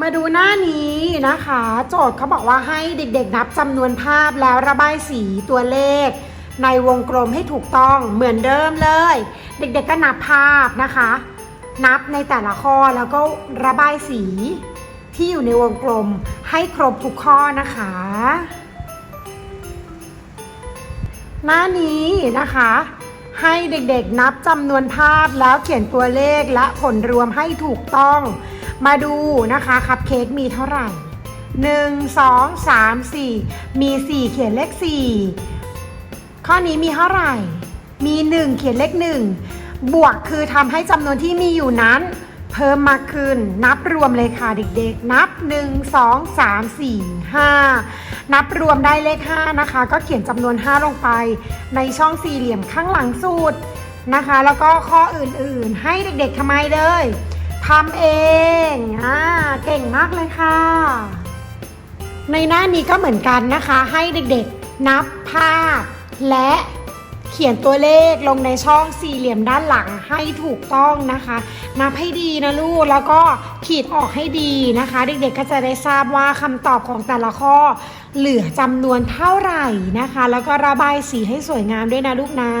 มาดูหน้านี้นะคะ โจทย์เขาบอกว่าให้เด็กๆนับจำนวนภาพแล้วระบายสีตัวเลข ในวงกลมให้ถูกต้องเหมือนเดิมเลย เด็กๆก็นับภาพนะคะ นับในแต่ละข้อแล้วก็ระบายสีที่อยู่ในวงกลมให้ครบทุกข้อนะคะ หน้านี้นะคะ ให้เด็กๆนับจำนวนภาพแล้วเขียนตัวเลขและผลรวมให้ถูกต้อง มาดูนะคะคัพเค้กมีเท่าไหร่ 1 2 3 4 มี 4 เขียนเลข 4 ข้อนี้มีเท่าไหร่ มี 1 เขียนเลข 1 บวกคือทำให้จำนวนที่มีอยู่นั้น เพิ่มมากขึ้น นับรวมเลยค่ะเด็กๆ นับ 1 2 3 4 5 นับรวมได้เลข 5 นะคะ ก็เขียนจำนวน 5 ลงไป ในช่องสี่เหลี่ยมข้างหลังสูตรนะคะ แล้วก็ข้ออื่นๆ ให้เด็กๆทำไมเลย ทำเองอ่าเก่งมากเลยค่ะ ในหน้านี้ก็เหมือนกันนะคะ ให้เด็กๆนับภาพ และเขียนตัวเลขลงในช่องสี่เหลี่ยมด้านหลังให้ถูกต้องนะคะ นับให้ดีนะลูก แล้วก็ขีดออกให้ดีนะคะ เด็กๆก็จะได้ทราบว่าคำตอบของแต่ละข้อ เหลือจำนวนเท่าไหร่นะคะ แล้วก็ระบายสีให้สวยงามด้วยนะลูกนะ